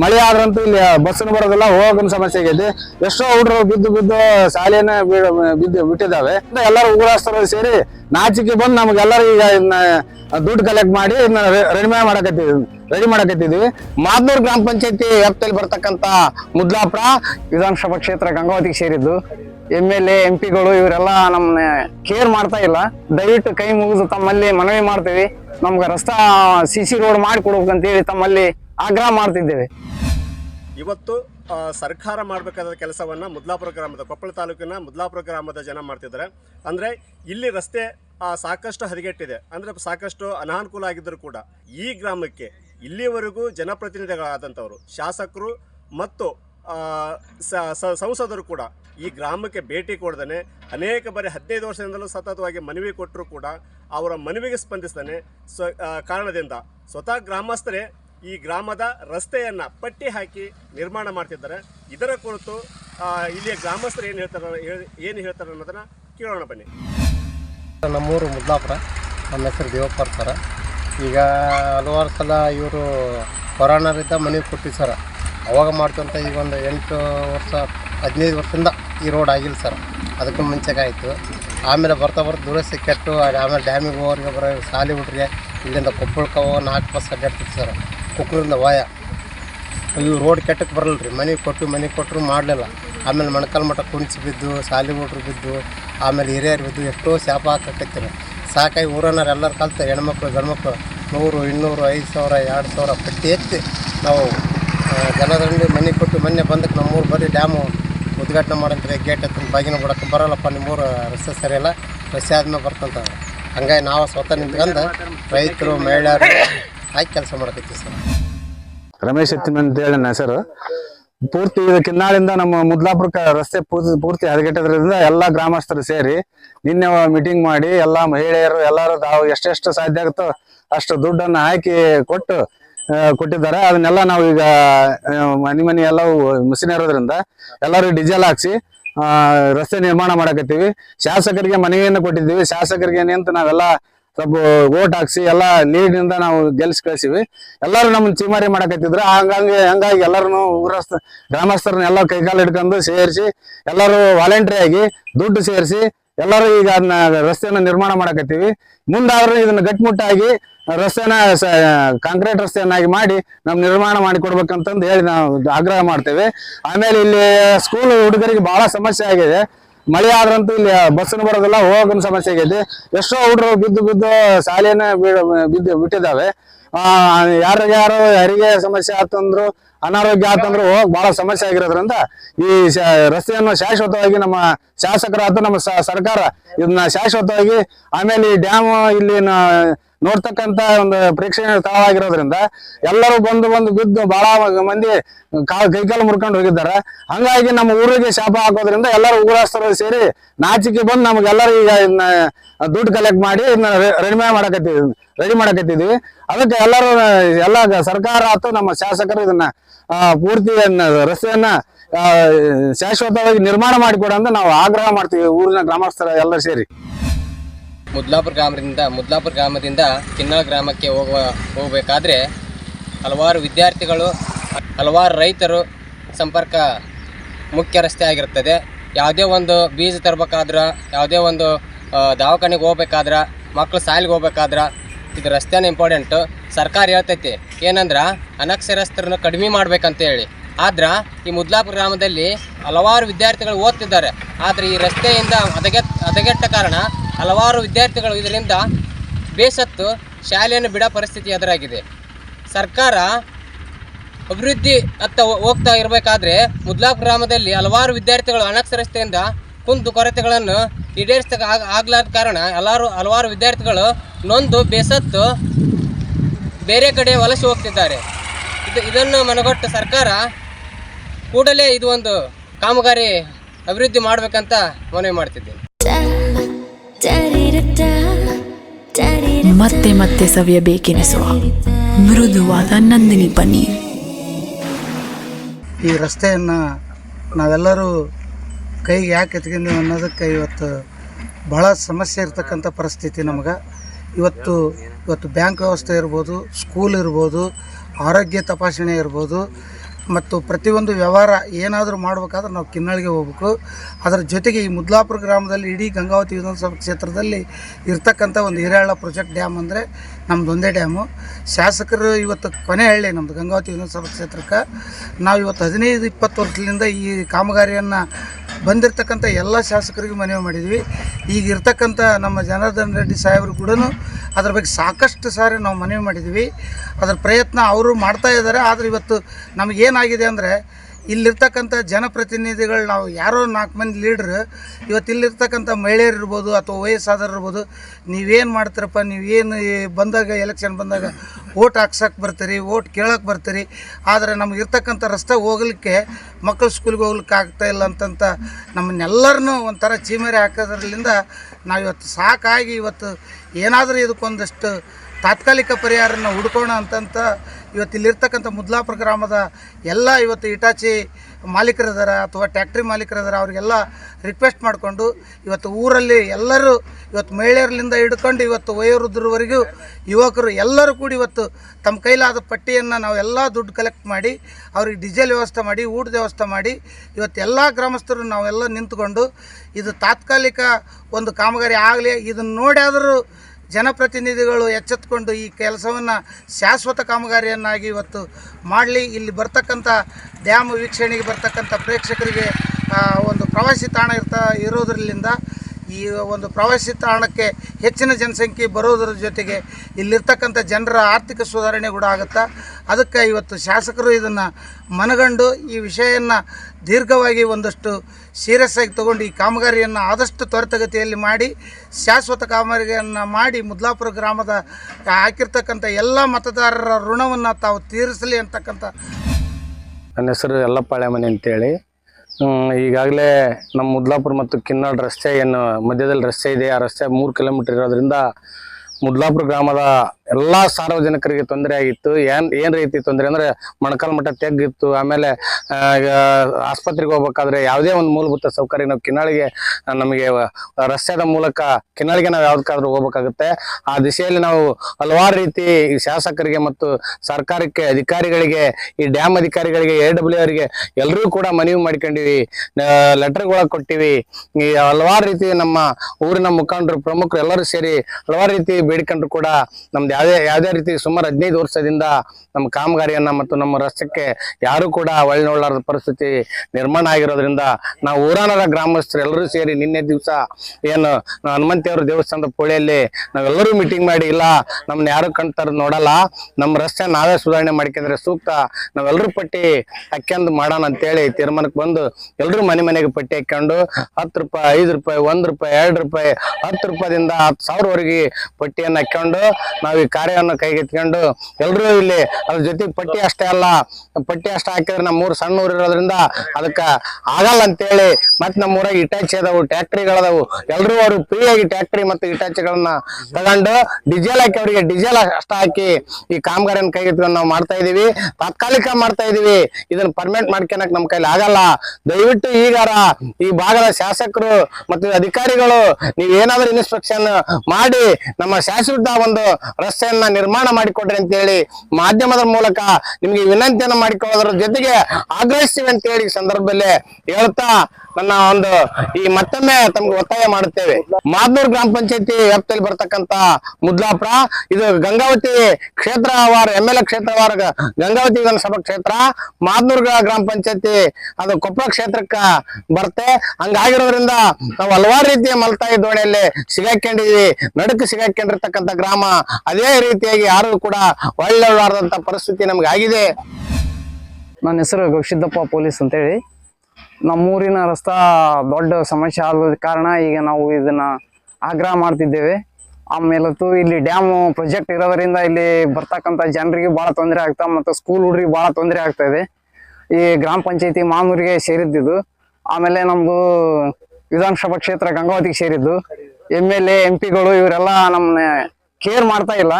ಮಳೆ ಆದ್ರಂತೂ ಇಲ್ಲಿ ಬಸ್ಸನ್ನು ಬರೋದಿಲ್ಲ ಹೋಗೋ ಸಮಸ್ಯೆ ಆಗೈತಿ. ಎಷ್ಟೋ ಹುಡುಗರು ಬಿದ್ದು ಬಿದ್ದು ಶಾಲೆಯನ್ನ ಬಿದ್ದು ಬಿಟ್ಟಿದ್ದಾವೆ. ಎಲ್ಲರೂ ಉಗ್ರಸ್ತರು ಸೇರಿ ನಾಚಿಕೆ ಬಂದು ನಮ್ಗೆಲ್ಲರೂ ಈಗ ಇದನ್ನ ದುಡ್ಡು ಕಲೆಕ್ಟ್ ಮಾಡಿ ಇದನ್ನ ರೆಡಿಮೆ ಮಾಡಕತ್ತಿದ್ವಿ. ರೆಡಿ ಮಾಡಕತ್ತಿದ್ವಿ. ಮಾದ್ನೂರ್ ಗ್ರಾಮ ಪಂಚಾಯತಿ ವ್ಯಾಪ್ತಿಯಲ್ಲಿ ಬರ್ತಕ್ಕಂತ ಮುದ್ಲಾಪುರ, ವಿಧಾನಸಭಾ ಕ್ಷೇತ್ರ ಗಂಗಾವತಿಗೆ ಸೇರಿದ್ದು. ಎಂ ಎಲ್ ಎ, ಎಂ ಪಿಗಳು ಇವರೆಲ್ಲ ನಮ್ಮನ್ನ ಕೇರ್ ಮಾಡ್ತಾ ಇಲ್ಲ. ದಯವಿಟ್ಟು ಕೈ ಮುಗಿದು ತಮ್ಮಲ್ಲಿ ಮನವಿ ಮಾಡ್ತೀವಿ. ನಮ್ಗೆ ರಸ್ತಾ, ಸಿ ಸಿ ರೋಡ್ ಮಾಡಿ ಕೊಡ್ಬೇಕಂತೇಳಿ ತಮ್ಮಲ್ಲಿ ಆಗ್ರಹ ಮಾಡ್ತಿದ್ದೇವೆ. ಇವತ್ತು ಸರ್ಕಾರ ಮಾಡಬೇಕಾದ ಕೆಲಸವನ್ನು ಮುದ್ಲಾಪುರ ಗ್ರಾಮದ ಕೊಪ್ಪಳ ತಾಲೂಕಿನ ಮುದ್ಲಾಪುರ ಗ್ರಾಮದ ಜನ ಮಾಡ್ತಿದ್ದಾರೆ. ಅಂದರೆ ಇಲ್ಲಿ ರಸ್ತೆ ಸಾಕಷ್ಟು ಹದಿಗೆಟ್ಟಿದೆ. ಅಂದರೆ ಸಾಕಷ್ಟು ಅನಾನುಕೂಲ ಆಗಿದ್ದರೂ ಕೂಡ ಈ ಗ್ರಾಮಕ್ಕೆ ಇಲ್ಲಿವರೆಗೂ ಜನಪ್ರತಿನಿಧಿಗಳಾದಂಥವರು, ಶಾಸಕರು ಮತ್ತು ಸಂಸದರು ಕೂಡ ಈ ಗ್ರಾಮಕ್ಕೆ ಭೇಟಿ ಕೊಡ್ದೇ ಅನೇಕ ಬಾರಿ ಹದಿನೈದು ವರ್ಷದಿಂದಲೂ ಸತತವಾಗಿ ಮನವಿ ಕೊಟ್ಟರು ಕೂಡ ಅವರ ಮನವಿಗೆ ಸ್ಪಂದಿಸ್ತಾನೆ ಸ್ವ ಕಾರಣದಿಂದ ಸ್ವತಃ ಗ್ರಾಮಸ್ಥರೇ ಈ ಗ್ರಾಮದ ರಸ್ತೆಯನ್ನ ಪಟ್ಟಿ ಹಾಕಿ ನಿರ್ಮಾಣ ಮಾಡ್ತಿದ್ದಾರೆ. ಇದರ ಕುರಿತು ಇಲ್ಲಿಯ ಗ್ರಾಮಸ್ಥರು ಏನು ಹೇಳ್ತಾರೆ, ಹೇಳ್- ಏನು ಹೇಳ್ತಾರೆ ಅನ್ನೋದನ್ನ ಕೇಳೋಣ ಬನ್ನಿ. ನಮ್ಮೂರು ಮುದ್ಲಾಪುರ ನಮ್ಮ ಹೆಸರು ದೇವಪ್ಪ ಸರ. ಈಗ ಹಲವಾರು ಸಲ ಇವರು ಕೊರೋನಾದಿಂದ ಮನೆಗೆ ಕೊಟ್ಟಿವಿ ಸರ್. ಅವಾಗ ಮಾಡ್ತಂತ ಈಗ ಒಂದು ಎಂಟು ವರ್ಷ, ಹದಿನೈದು ವರ್ಷದಿಂದ ಈ ರೋಡ್ ಆಗಿಲ್ಲ ಸರ್. ಅದಕ್ಕೂ ಮುಂಚೆಗಾಯಿತು. ಆಮೇಲೆ ಬರ್ತಾ ಬರ್ತಾ ದುರಸ್ತಿ ಕೆಟ್ಟು, ಆಮೇಲೆ ಡ್ಯಾಮಿಗೆ ಹೋಗೋರಿಗೆ ಬರೋ ಸಾಲಿ ಹುಡ್ರಿಗೆ ಇಲ್ಲಿಂದ ಕೊಪ್ಪಳಕ್ಕೆ ನಾಲ್ಕು ಬಸ್ ಅಡ್ಡಾಡ್ತಿತ್ತು ಸರ್. ಕುಕ್ಕರಿಂದ ವಾಯ. ಇವು ರೋಡ್ ಕೆಟ್ಟಕ್ಕೆ ಬರಲ್ಲ ರೀ ಮನೆಗೆ ಕೊಟ್ಟು ಮನೆ ಕೊಟ್ಟರು ಮಾಡಲಿಲ್ಲ. ಆಮೇಲೆ ಮೊಣಕಾಲು ಮಠ ಕುಣಿಸಿ ಬಿದ್ದು, ಸಾಲಿ ಹುಡ್ರು ಬಿದ್ದು, ಆಮೇಲೆ ಹಿರಿಯರು ಬಿದ್ದು ಎಷ್ಟೋ ಶಾಪ ಹಾಕಕತ್ತೀರಿ. ಸಾಕಾಗಿ ಊರನ್ನಾರು ಎಲ್ಲರೂ ಕಲ್ತು ಹೆಣ್ಮಕ್ಳು, ಗಂಡ್ಮಕ್ಳು ನೂರು, ಇನ್ನೂರು, ಐದು ಸಾವಿರ, ಎರಡು ಸಾವಿರ ಪಟ್ಟಿ ಎತ್ತಿ ನಾವು ಜನರಲ್ಲಿ ಮನೆ ಕೊಟ್ಟು ಮೊನ್ನೆ ಬಂದಕ್ಕೆ ನಮ್ಮೂರು ಬರೀ ಡ್ಯಾಮು ಉದ್ಘಾಟನೆ ಮಾಡಂತೀರಿ. ಗೇಟ್ ಹತ್ತಿರ ಬಾಗಿನ ಬಿಡಕ್ಕೆ ಬರೋಲ್ಲಪ್ಪ, ನಿಮ್ಮೂರು ರಸ್ತೆ ಸರಿಯಲ್ಲ ರಸ್ತೆ ಆದ್ಮೇಲೆ ಬರ್ತಂತಾರೆ ಹಂಗಾಗಿ ನಾವು ಸ್ವತಃ ನಿಂತ್ಕೊಂಡು ರೈತರು, ಮಹಿಳೆಯರು ಆಗಿ ಕೆಲಸ ಮಾಡಕತ್ತೀವಿ ಸರ್ ರಮೇಶ್ ಎತ್ತಿನ ಅಂತ ಹೇಳಿ ಹೆಸರು. ಪೂರ್ತಿ ಇದು ಕಿನ್ನಾಳಿಂದ ನಮ್ಮ ಮುದ್ಲಾಪುರಕ್ಕೆ ರಸ್ತೆ ಪೂರ್ತಿ ಪೂರ್ತಿ ಹದಗೆಟ್ಟದ್ರಿಂದ ಎಲ್ಲಾ ಗ್ರಾಮಸ್ಥರು ಸೇರಿ ನಿನ್ನೆ ಮೀಟಿಂಗ್ ಮಾಡಿ ಎಲ್ಲಾ ಮಹಿಳೆಯರು, ಎಲ್ಲರೂ ತಾವು ಎಷ್ಟೆಷ್ಟು ಸಾಧ್ಯ ಆಗುತ್ತೋ ಅಷ್ಟು ದುಡ್ಡನ್ನ ಹಾಕಿ ಕೊಟ್ಟು ಕೊಟ್ಟಿದ್ದಾರೆ. ಅದನ್ನೆಲ್ಲ ನಾವು ಈಗ ಮನೆ ಮನೆ ಎಲ್ಲ ಮಿಷಿನ್ ಇರೋದ್ರಿಂದ ಎಲ್ಲರೂ ಡೀಸೆಲ್ ಹಾಕ್ಸಿ ರಸ್ತೆ ನಿರ್ಮಾಣ ಮಾಡಕತ್ತೀವಿ. ಶಾಸಕರಿಗೆ ಮನವಿಯನ್ನು ಕೊಟ್ಟಿದ್ದೀವಿ. ಶಾಸಕರಿಗೆ ನಿಂತು ನಾವೆಲ್ಲ ಸ್ವಲ್ಪ ಓಟ್ ಹಾಕ್ಸಿ ಎಲ್ಲ ಲೀಡ್ ಇಂದ ನಾವು ಗೆಲ್ಸಿ ಕಳ್ಸಿವಿ. ಎಲ್ಲರೂ ನಮ್ಮನ್ನ ಚೀಮಾರಿ ಮಾಡಕತ್ತಿದ್ರು. ಹಂಗಾಗಿ ಹಂಗಾಗಿ ಎಲ್ಲರೂ ಊರಸ್ಥ ಗ್ರಾಮಸ್ಥರನ್ನ ಎಲ್ಲ ಕೈಕಾಲು ಹಿಡ್ಕೊಂಡು ಸೇರಿಸಿ, ಎಲ್ಲರೂ ವಾಲಂಟ್ರಿ ಆಗಿ ದುಡ್ಡು ಸೇರಿಸಿ, ಎಲ್ಲರೂ ಈಗ ಅದನ್ನ ರಸ್ತೆಯನ್ನ ನಿರ್ಮಾಣ ಮಾಡಕತ್ತೀವಿ. ಮುಂದಾದ್ರೂ ಇದನ್ನ ಗಟ್ಟಿಮುಟ್ಟಾಗಿ ರಸ್ತೆನ ಕಾಂಕ್ರೀಟ್ ರಸ್ತೆಯನ್ನಾಗಿ ಮಾಡಿ ನಮ್ ನಿರ್ಮಾಣ ಮಾಡಿ ಕೊಡ್ಬೇಕಂತಂದು ಹೇಳಿ ನಾವು ಆಗ್ರಹ ಮಾಡ್ತೇವೆ. ಆಮೇಲೆ ಇಲ್ಲಿ ಸ್ಕೂಲ್ ಹುಡುಗರಿಗೆ ಬಹಳ ಸಮಸ್ಯೆ ಆಗಿದೆ. ಮಳೆ ಆದ್ರಂತೂ ಇಲ್ಲಿ ಬಸ್ಸನ್ನು ಬರೋದಿಲ್ಲ ಹೋಗೋ ಸಮಸ್ಯೆ ಆಗೈತಿ. ಎಷ್ಟೋ ಹುಡುಗರು ಬಿದ್ದು ಬಿದ್ದು ಶಾಲೆಯನ್ನ ಬಿದ್ದು ಬಿಟ್ಟಿದ್ದಾವೆ. ಆ, ಯಾರಿಗೆ ಯಾರು ಹೆರಿಗೆ ಸಮಸ್ಯೆ ಆತಂದ್ರು, ಅನಾರೋಗ್ಯ ಆತಂದ್ರು ಹೋಗ್ ಬಹಳ ಸಮಸ್ಯೆ ಆಗಿರೋದ್ರಿಂದ ಈ ರಸ್ತೆಯನ್ನು ಶಾಶ್ವತವಾಗಿ ನಮ್ಮ ಶಾಸಕರಾತು ನಮ್ಮ ಸರ್ಕಾರ ಇದನ್ನ ಶಾಶ್ವತವಾಗಿ ಆಮೇಲೆ ಈ ಡ್ಯಾಮ್ ಇಲ್ಲಿ ನ- ನೋಡ್ತಕ್ಕಂತ ಒಂದು ಪ್ರೇಕ್ಷಣೀಯ ಸ್ಥಳವಾಗಿರೋದ್ರಿಂದ ಎಲ್ಲರೂ ಬಂದು ಬಂದು ಬಿದ್ದು ಬಹಳ ಮಂದಿ ಕಾಲ್ ಕೈಕಾಲು ಮುರ್ಕೊಂಡು ಹೋಗಿದ್ದಾರೆ. ಹಂಗಾಗಿ ನಮ್ಮ ಊರಿಗೆ ಶಾಪ ಹಾಕೋದ್ರಿಂದ ಎಲ್ಲರೂ ಊರಸ್ಥರು ಸೇರಿ ನಾಚಿಕೆ ಬಂದು ನಮ್ಗೆಲ್ಲರೂ ಈಗ ಇದನ್ನ ದುಡ್ಡು ಕಲೆಕ್ಟ್ ಮಾಡಿ ಇದನ್ನ ರೆಡಿ ಮಾಡಕತ್ತಿದ್ವಿ ರೆಡಿ ಮಾಡಕತ್ತಿದ್ವಿ. ಅದಕ್ಕೆ ಎಲ್ಲರೂ, ಎಲ್ಲ ಸರ್ಕಾರ ಆತು ನಮ್ಮ ಶಾಸಕರು ಇದನ್ನ ಪೂರ್ತಿ ರಸ್ತೆಯನ್ನ ಶಾಶ್ವತವಾಗಿ ನಿರ್ಮಾಣ ಮಾಡಿಕೊಡ ಅಂತ ನಾವು ಆಗ್ರಹ ಮಾಡ್ತೀವಿ ಊರಿನ ಗ್ರಾಮಸ್ಥರ ಎಲ್ಲರೂ ಸೇರಿ. ಮುದ್ಲಾಪುರ ಗ್ರಾಮದಿಂದ ಮುದ್ಲಾಪುರ ಗ್ರಾಮದಿಂದ ಕಿನ್ನಾಳ ಗ್ರಾಮಕ್ಕೆ ಹೋಗುವ, ಹೋಗಬೇಕಾದ್ರೆ ಹಲವಾರು ವಿದ್ಯಾರ್ಥಿಗಳು, ಹಲವಾರು ರೈತರು ಸಂಪರ್ಕ ಮುಖ್ಯ ರಸ್ತೆ ಆಗಿರುತ್ತದೆ. ಯಾವುದೇ ಒಂದು ಬೀಜ ತರಬೇಕಾದ್ರೆ, ಯಾವುದೇ ಒಂದು ದವಾಖಾನೆಗೆ ಹೋಗ್ಬೇಕಾದ್ರೆ ಮಕ್ಕಳು ಶಾಲೆಗೆ ಹೋಗ್ಬೇಕಾದ್ರೆ ಇದು ರಸ್ತೆನೇ ಇಂಪಾರ್ಟೆಂಟು ಸರ್ಕಾರ ಹೇಳ್ತೈತಿ, ಏನಂದ್ರೆ ಅನಕ್ಷರಸ್ಥರನ್ನು ಕಡಿಮೆ ಮಾಡ್ಬೇಕಂತ ಹೇಳಿ ಆದ್ರೆ ಈ ಮುದ್ಲಾಪುರ ಗ್ರಾಮದಲ್ಲಿ ಹಲವಾರು ವಿದ್ಯಾರ್ಥಿಗಳು ಓದ್ತಿದ್ದಾರೆ. ಆದರೆ ಈ ರಸ್ತೆಯಿಂದ ಹದಗೆಟ್, ಹದಗೆಟ್ಟ ಕಾರಣ ಹಲವಾರು ವಿದ್ಯಾರ್ಥಿಗಳು ಇದರಿಂದ ಬೇಸತ್ತು ಶಾಲೆಯನ್ನು ಬಿಡೋ ಪರಿಸ್ಥಿತಿ ಎದುರಾಗಿದೆ. ಸರ್ಕಾರ ಅಭಿವೃದ್ಧಿ ಅತ್ತ ಹೋಗ್ತಾ ಇರಬೇಕಾದ್ರೆ ಮುದ್ಲಾಪ್ ಗ್ರಾಮದಲ್ಲಿ ಹಲವಾರು ವಿದ್ಯಾರ್ಥಿಗಳು ಅನಕ್ಷರಸ್ಥೆಯಿಂದ ಕುಂದು ಕೊರತೆಗಳನ್ನು ಈಡೇರಿಸಕ್ಕೆ ಆಗ ಆಗ್ಲಾದ ಕಾರಣ ಹಲವಾರು ಹಲವಾರು ವಿದ್ಯಾರ್ಥಿಗಳು ನೊಂದು ಬೇಸತ್ತು ಬೇರೆ ಕಡೆ ವಲಸೆ ಹೋಗ್ತಿದ್ದಾರೆ. ಇದು, ಇದನ್ನು ಮನಗೊಟ್ಟು ಸರ್ಕಾರ ಕೂಡಲೇ ಇದು ಒಂದು ಕಾಮಗಾರಿ ಅಭಿವೃದ್ಧಿ ಮಾಡಬೇಕಂತ ಮನವಿ ಮಾಡ್ತಿದ್ದೀನಿ. ಮತ್ತೆ ಮತ್ತೆ ಸವಿಯಬೇಕೆನಿಸುವ ಮೃದುವಾದ ನಂದಿನಿ ಪನ್ನೀರ್ ಈ ರಸ್ತೆಯನ್ನು ನಾವೆಲ್ಲರೂ ಕೈಗೆ ಯಾಕೆ ಎತ್ಕೊಂಡೀವಿ ಅನ್ನೋದಕ್ಕೆ ಇವತ್ತು ಭಾಳ ಸಮಸ್ಯೆ ಇರ್ತಕ್ಕಂಥ ಪರಿಸ್ಥಿತಿ ನಮ್ಗೆ. ಇವತ್ತು ಇವತ್ತು ಬ್ಯಾಂಕ್ ವ್ಯವಸ್ಥೆ ಇರ್ಬೋದು ಸ್ಕೂಲ್ ಇರ್ಬೋದು ಆರೋಗ್ಯ ತಪಾಸಣೆ ಇರ್ಬೋದು ಮತ್ತು ಪ್ರತಿಯೊಂದು ವ್ಯವಹಾರ ಏನಾದರೂ ಮಾಡಬೇಕಾದ್ರೆ ನಾವು ಕಿನ್ನಳಿಗೆ ಹೋಗ್ಬೇಕು. ಅದರ ಜೊತೆಗೆ ಈ ಮುದ್ಲಾಪುರ ಗ್ರಾಮದಲ್ಲಿ ಇಡೀ ಗಂಗಾವತಿ ವಿಧಾನಸಭಾ ಕ್ಷೇತ್ರದಲ್ಲಿ ಇರ್ತಕ್ಕಂಥ ಒಂದು ಹಿರೇಹಳ್ಳ ಪ್ರೊಜೆಕ್ಟ್ ಡ್ಯಾಮ್ ಅಂದರೆ ನಮ್ಮದು ಒಂದೇ ಡ್ಯಾಮು. ಶಾಸಕರು ಇವತ್ತು ಕೊನೆ ಹಳ್ಳಿ ನಮ್ಮದು ಗಂಗಾವತಿ ವಿಧಾನಸಭಾ ಕ್ಷೇತ್ರಕ್ಕೆ. ನಾವು ಇವತ್ತು ಹದಿನೈದು ಇಪ್ಪತ್ತು ವರ್ಷದಿಂದ ಈ ಕಾಮಗಾರಿಯನ್ನು ಬಂದಿರತಕ್ಕಂಥ ಎಲ್ಲ ಶಾಸಕರಿಗೂ ಮನವಿ ಮಾಡಿದ್ವಿ. ಈಗ ಇರ್ತಕ್ಕಂಥ ನಮ್ಮ ಜನಾರ್ದನ್ ರೆಡ್ಡಿ ಸಾಹೇಬರು ಕೂಡ ಅದ್ರ ಬಗ್ಗೆ ಸಾಕಷ್ಟು ಸಾರಿ ನಾವು ಮನವಿ ಮಾಡಿದ್ವಿ. ಅದರ ಪ್ರಯತ್ನ ಅವರು ಮಾಡ್ತಾ ಇದ್ದಾರೆ. ಆದರೆ ಇವತ್ತು ನಮಗೇನಾಗಿದೆ ಅಂದರೆ ಇಲ್ಲಿರ್ತಕ್ಕಂಥ ಜನಪ್ರತಿನಿಧಿಗಳು ನಾವು ಯಾರೋ ನಾಲ್ಕು ಮಂದಿ ಲೀಡ್ರ್, ಇವತ್ತು ಇಲ್ಲಿರ್ತಕ್ಕಂಥ ಮಹಿಳೆಯರು ಇರ್ಬೋದು ಅಥವಾ ವಯಸ್ಸಾದರು ಇರ್ಬೋದು, ನೀವೇನು ಮಾಡ್ತೀರಪ್ಪ, ನೀವೇನು ಬಂದಾಗ ಎಲೆಕ್ಷನ್ ಬಂದಾಗ ಓಟ್ ಹಾಕ್ಸಕ್ಕೆ ಬರ್ತೀರಿ ಓಟ್ ಕೇಳೋಕ್ಕೆ ಬರ್ತೀರಿ, ಆದರೆ ನಮ್ಗೆ ಇರ್ತಕ್ಕಂಥ ರಸ್ತೆ ಹೋಗ್ಲಿಕ್ಕೆ ಮಕ್ಕಳು ಸ್ಕೂಲ್ಗೆ ಹೋಗ್ಲಿಕ್ಕೆ ಆಗ್ತಾ ಇಲ್ಲ ಅಂತಂತ ನಮ್ಮನ್ನೆಲ್ಲರನ್ನೂ ಒಂಥರ ಚೀಮರಿ ಹಾಕೋದ್ರಲ್ಲಿಂದ ನಾವು ಇವತ್ತು ಸಾಕಾಗಿ ಇವತ್ತು ಏನಾದರೂ ಇದಕ್ಕೊಂದಷ್ಟು ತಾತ್ಕಾಲಿಕ ಪರಿಹಾರನ ಹುಡ್ಕೋಣ ಅಂತಂತ ಇವತ್ತು ಇಲ್ಲಿರ್ತಕ್ಕಂಥ ಮುದ್ಲಾಪುರ ಗ್ರಾಮದ ಎಲ್ಲ ಇವತ್ತು ಇಟಾಚಿ ಮಾಲೀಕರಿದಾರ ಅಥವಾ ಟ್ಯಾಕ್ಟ್ರಿ ಮಾಲೀಕರದಾರ ಅವರಿಗೆಲ್ಲ ರಿಕ್ವೆಸ್ಟ್ ಮಾಡಿಕೊಂಡು ಇವತ್ತು ಊರಲ್ಲಿ ಎಲ್ಲರೂ ಇವತ್ತು ಮಹಿಳೆಯರಿಂದ ಹಿಡ್ಕೊಂಡು ಇವತ್ತು ವಯೋವೃದ್ಧರವರೆಗೂ ಯುವಕರು ಎಲ್ಲರೂ ಕೂಡಿ ಇವತ್ತು ತಮ್ಮ ಕೈಲಾದ ಪಟ್ಟಿಯನ್ನು ನಾವು ಎಲ್ಲ ದುಡ್ಡು ಕಲೆಕ್ಟ್ ಮಾಡಿ, ಅವ್ರಿಗೆ ಡೀಸೆಲ್ ವ್ಯವಸ್ಥೆ ಮಾಡಿ, ಊಟದ ವ್ಯವಸ್ಥೆ ಮಾಡಿ, ಇವತ್ತು ಎಲ್ಲ ಗ್ರಾಮಸ್ಥರು ನಾವೆಲ್ಲ ನಿಂತ್ಕೊಂಡು ಇದು ತಾತ್ಕಾಲಿಕ ಒಂದು ಕಾಮಗಾರಿ ಆಗಲಿ, ಇದನ್ನು ನೋಡ್ಯಾದರೂ ಜನಪ್ರತಿನಿಧಿಗಳು ಎಚ್ಚೆತ್ಕೊಂಡು ಈ ಕೆಲಸವನ್ನು ಶಾಶ್ವತ ಕಾಮಗಾರಿಯನ್ನಾಗಿ ಇವತ್ತು ಮಾಡಲಿ. ಇಲ್ಲಿ ಬರ್ತಕ್ಕಂಥ ಡ್ಯಾಮ್ ವೀಕ್ಷಣೆಗೆ ಬರ್ತಕ್ಕಂಥ ಪ್ರೇಕ್ಷಕರಿಗೆ ಒಂದು ಪ್ರವಾಸಿ ತಾಣ ಇರ್ತಾ, ಇರೋದ್ರಲ್ಲಿಂದ ಈ ಒಂದು ಪ್ರವಾಸಿ ತಾಣಕ್ಕೆ ಹೆಚ್ಚಿನ ಜನಸಂಖ್ಯೆ ಬರೋದರ ಜೊತೆಗೆ ಇಲ್ಲಿರ್ತಕ್ಕಂಥ ಜನರ ಆರ್ಥಿಕ ಸುಧಾರಣೆ ಕೂಡ ಆಗುತ್ತಾ ಅದಕ್ಕೆ ಇವತ್ತು ಶಾಸಕರು ಇದನ್ನು ಮನಗಂಡು ಈ ವಿಷಯವನ್ನು ದೀರ್ಘವಾಗಿ ಒಂದಷ್ಟು ಸೀರಿಯಸ್ ಆಗಿ ತಗೊಂಡು ಈ ಕಾಮಗಾರಿಯನ್ನು ಆದಷ್ಟು ತ್ವರಿತಗತಿಯಲ್ಲಿ ಮಾಡಿ, ಶಾಶ್ವತ ಕಾಮಗಾರಿಯನ್ನು ಮಾಡಿ ಮುದ್ಲಾಪುರ ಗ್ರಾಮದ ಹಾಕಿರ್ತಕ್ಕಂಥ ಎಲ್ಲ ಮತದಾರರ ಋಣವನ್ನು ತಾವು ತೀರಿಸಲಿ ಅಂತಕ್ಕಂಥ ನನ್ನ ಹೆಸರು ಎಲ್ಲಪ್ಪಾಳೆ ಮನೆ ಅಂತೇಳಿ ಈಗಾಗಲೇ ನಮ್ಮ ಮುದ್ಲಾಪುರ ಮತ್ತು ಕಿನ್ನಾಳ್ ರಸ್ತೆ ಏನು ಮಧ್ಯದಲ್ಲಿ ರಸ್ತೆ ಇದೆ, ಆ ರಸ್ತೆ ಮೂರು ಕಿಲೋಮೀಟರ್ ಇರೋದ್ರಿಂದ ಮುದ್ಲಾಪುರ ಗ್ರಾಮದ ಎಲ್ಲ ಸಾರ್ವಜನಿಕರಿಗೆ ತೊಂದರೆ ಆಗಿತ್ತು. ಏನ್ ಏನ್ ರೀತಿ ತೊಂದರೆ ಅಂದ್ರೆ ಮೊಣಕಾಲ್ ಮಠ ತೆಗ್ಗಿತ್ತು ಆಮೇಲೆ ಆಸ್ಪತ್ರೆಗೆ ಹೋಗ್ಬೇಕಾದ್ರೆ ಯಾವುದೇ ಒಂದು ಮೂಲಭೂತ ಸೌಕರ್ಯ ನಾವು ಕಿನ್ನಾಳಿಗೆ ನಮಗೆ ರಸ್ತೆದ ಮೂಲಕ ಕಿನ್ನಾಳಿಗೆ ನಾವು ಯಾವ್ದಕ್ಕಾದ್ರೂ ಹೋಗ್ಬೇಕಾಗುತ್ತೆ. ಆ ದಿಶೆಯಲ್ಲಿ ನಾವು ಹಲವಾರು ರೀತಿ ಶಾಸಕರಿಗೆ ಮತ್ತು ಸರ್ಕಾರಕ್ಕೆ, ಅಧಿಕಾರಿಗಳಿಗೆ, ಈ ಡ್ಯಾಮ್ ಅಧಿಕಾರಿಗಳಿಗೆ ಎ ಡಬ್ಲ್ಯೂ ಅವರಿಗೆ ಎಲ್ಲರೂ ಕೂಡ ಮನವಿ ಮಾಡ್ಕೊಂಡಿವಿ. ಲೆಟರ್ಗಳ ಕೊಟ್ಟಿವಿ. ಈ ಹಲವಾರು ರೀತಿ ನಮ್ಮ ಊರಿನ ಮುಖಂಡರು, ಪ್ರಮುಖರು ಎಲ್ಲರೂ ಸೇರಿ ಹಲವಾರು ರೀತಿ ಬೇಡಿಕೊಂಡ್ರು ಕೂಡ ನಮ್ದು ಯಾವುದೇ ಯಾವುದೇ ರೀತಿ ಸುಮಾರು ಹದಿನೈದು ವರ್ಷದಿಂದ ನಮ್ಮ ಕಾಮಗಾರಿಯನ್ನು ಮತ್ತು ನಮ್ಮ ರಸ್ತಕ್ಕೆ ಯಾರು ಕೂಡ ಒಳ್ಳೆ ನೋಡಲಾರದ ಪರಿಸ್ಥಿತಿ ನಿರ್ಮಾಣ ಆಗಿರೋದ್ರಿಂದ ನಾವು ಊರಾನರ ಗ್ರಾಮಸ್ಥರು ಎಲ್ಲರೂ ಸೇರಿ ನಿನ್ನೆ ದಿವಸ ಏನು ಹನುಮಂತಿಯವ್ರ ದೇವಸ್ಥಾನದ ಪೋಳಿಯಲ್ಲಿ ನಾವೆಲ್ಲರೂ ಮೀಟಿಂಗ್ ಮಾಡಿ, ಇಲ್ಲ ನಮ್ಮನ್ನ ಯಾರು ಕಣ್ತಾರ ನೋಡಲ್ಲ, ನಮ್ಮ ರಸ್ತೆ ನಾವೇ ಸುಧಾರಣೆ ಮಾಡ್ಕೊಂಡ್ರೆ ಸೂಕ್ತ, ನಾವೆಲ್ಲರೂ ಪಟ್ಟಿ ಹಾಕ್ಯಂದು ಮಾಡೋಣ ಅಂತೇಳಿ ತೀರ್ಮಾನಕ್ಕೆ ಬಂದು ಎಲ್ಲರೂ ಮನೆ ಮನೆಗೆ ಪಟ್ಟಿ ಹಾಕ್ಕೊಂಡು ಹತ್ತು ರೂಪಾಯಿ, ಐದು ರೂಪಾಯಿ, ಒಂದು ರೂಪಾಯಿ, ಎರಡು ರೂಪಾಯಿ, ಹತ್ತು ರೂಪಾಯಿಂದ ಹತ್ತು ಸಾವಿರವರೆಗೆ ಪಟ್ಟಿಯನ್ನು ಹಾಕ್ಕೊಂಡು ನಾವು ಕಾರ್ಯವನ್ನು ಕೈಗೆತ್ಕೊಂಡು ಎಲ್ಲರೂ ಇಲ್ಲಿ ಅದ್ರ ಜೊತೆಗೆ ಪಟ್ಟಿ ಅಷ್ಟೇ ಅಲ್ಲ, ಪಟ್ಟಿ ಅಷ್ಟೇ ಹಾಕಿದ್ರೆ ನಮ್ಮ ಊರು ಸಣ್ಣ ಊರು ಇರೋದ್ರಿಂದ ಅದಕ್ಕೆ ಆಗಲ್ಲ ಅಂತೇಳಿ ಮತ್ತೆ ನಮ್ಮ ಊರಾಗ ಇಟಾಚಿ ಅದಾವು ಟ್ಯಾಕ್ಟ್ರಿಗಳದಾವು ಎಲ್ಲರೂ ಅವರು ಫ್ರೀ ಆಗಿ ಟ್ಯಾಕ್ಟ್ರಿ ಮತ್ತು ಇಟಾಚಿಗಳನ್ನ ತಗೊಂಡು ಡೀಸೆಲ್ ಹಾಕಿ ಅವರಿಗೆ ಡೀಸೆಲ್ ಅಷ್ಟ ಹಾಕಿ ಈ ಕಾಮಗಾರಿಯನ್ನು ಕೈಗೆತ್ಕೊಂಡು ನಾವು ಮಾಡ್ತಾ ಇದೀವಿ. ತಾತ್ಕಾಲಿಕ ಮಾಡ್ತಾ ಇದೀವಿ. ಇದನ್ನ ಪರ್ಮನೆಂಟ್ ಮಾಡ್ಕೊಳಕ್ ನಮ್ಮ ಕೈಲಿ ಆಗಲ್ಲ. ದಯವಿಟ್ಟು ಈಗಾರ ಈ ಭಾಗದ ಶಾಸಕರು ಮತ್ತು ಅಧಿಕಾರಿಗಳು ನೀವ್ ಏನಾದ್ರೂ ಇನ್ಸ್ಪೆಕ್ಷನ್ ಮಾಡಿ ನಮ್ಮ ಶಾಶ್ವತ ಒಂದು ರಸ್ತೆಯನ್ನ ನಿರ್ಮಾಣ ಮಾಡಿಕೊಡ್ರಿ ಅಂತ ಹೇಳಿ ಮಾಧ್ಯಮದ ಮೂಲಕ ನಿಮ್ಗೆ ವಿನಂತಿಯನ್ನ ಮಾಡಿಕೊಳ್ಳೋದ್ರ ಜೊತೆಗೆ ಆಗ್ರಹಿಸ್ತೀವಿ ಅಂತ ಹೇಳಿ ಸಂದರ್ಭದಲ್ಲಿ ಹೇಳ್ತಾ ನನ್ನ ಒಂದು ಈ ಮತ್ತೊಮ್ಮೆ ತಮ್ಗೆ ಒತ್ತಾಯ ಮಾಡುತ್ತೇವೆ. ಮಾದ್ನೂರ್ ಗ್ರಾಮ ಪಂಚಾಯತಿ ವ್ಯಾಪ್ತಿಯಲ್ಲಿ ಬರ್ತಕ್ಕಂತ ಮುದ್ಲಾಪುರ, ಇದು ಗಂಗಾವತಿ ಕ್ಷೇತ್ರವಾರ ಎಂ ಎಲ್ ಎ ಕ್ಷೇತ್ರವಾರ ಗಂಗಾವತಿ ವಿಧಾನಸಭಾ ಕ್ಷೇತ್ರ, ಮಾದ್ನೂರ್ ಗ್ರಾಮ ಪಂಚಾಯತಿ ಅದು ಕೊಪ್ಪಳ ಕ್ಷೇತ್ರಕ್ಕ ಬರ್ತೆ ಹಂಗಾಗಿರೋದ್ರಿಂದ ನಾವು ಹಲವಾರು ರೀತಿಯ ಮಲ್ತಾಯಿ ದೋಣಿಯಲ್ಲಿ ಸಿಗಾಕೊಂಡಿದೀವಿ. ನಡುಕು ಸಿಗಾಕೊಂಡಿರ್ತಕ್ಕಂಥ ಗ್ರಾಮ ಅದೇ ರೀತಿಯಾಗಿ ಯಾರು ಕೂಡ ಒಳ್ಳೆವಾರದಂತ ಪರಿಸ್ಥಿತಿ ನಮ್ಗೆ ಆಗಿದೆ. ನನ್ನ ಹೆಸರು ಗವಿಸಿದ್ದಪ್ಪ ಪೊಲೀಸ್ ಅಂತೇಳಿ. ನಮ್ಮೂರಿನ ರಸ್ತಾ ದೊಡ್ಡ ಸಮಸ್ಯೆ ಆದ ಕಾರಣ ಈಗ ನಾವು ಇದನ್ನ ಆಗ್ರಹ ಮಾಡ್ತಿದ್ದೇವೆ. ಆಮೇಲತ್ತು ಇಲ್ಲಿ ಡ್ಯಾಮ್ ಪ್ರಾಜೆಕ್ಟ್ ಇರೋದ್ರಿಂದ ಇಲ್ಲಿ ಬರ್ತಕ್ಕಂಥ ಜನರಿಗೆ ಭಾಳ ತೊಂದರೆ ಆಗ್ತಾ ಮತ್ತು ಸ್ಕೂಲ್ ಹುಡುಗರಿಗೆ ಭಾಳ ತೊಂದರೆ ಆಗ್ತಾ ಇದೆ. ಈ ಗ್ರಾಮ ಪಂಚಾಯತಿ ಮಾಮೂರಿಗೆ ಸೇರಿದ್ದು ಆಮೇಲೆ ನಮ್ಮದು ವಿಧಾನಸಭಾ ಕ್ಷೇತ್ರ ಗಂಗಾವತಿಗೆ ಸೇರಿದ್ದು. ಎಂ ಎಲ್ ಎ, ಎಂ ಪಿಗಳು ಇವರೆಲ್ಲ ನಮ್ಮನ್ನ ಕೇರ್ ಮಾಡ್ತಾ ಇಲ್ಲ.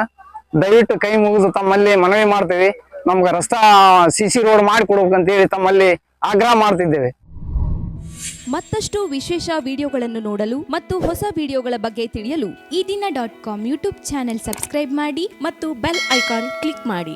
ದಯವಿಟ್ಟು ಕೈ ಮುಗಿದು ತಮ್ಮಲ್ಲಿ ಮನವಿ ಮಾಡ್ತೀವಿ. ನಮ್ಗೆ ರಸ್ತಾ ಸಿ ಸಿ ರೋಡ್ ಮಾಡಿ ಹೇಳಿ ತಮ್ಮಲ್ಲಿ ಆಗ್ರಹ ಮಾಡ್ತಿದ್ದೇವೆ. ಮತ್ತಷ್ಟು ವಿಶೇಷ ವಿಡಿಯೋಗಳನ್ನು ನೋಡಲು ಮತ್ತು ಹೊಸ ವಿಡಿಯೋಗಳ ಬಗ್ಗೆ ತಿಳಿಯಲು Eedina dot com YouTube channel subscribe ಮಾಡಿ ಮತ್ತು ಬೆಲ್ ಐಕಾನ್ ಕ್ಲಿಕ್ ಮಾಡಿ.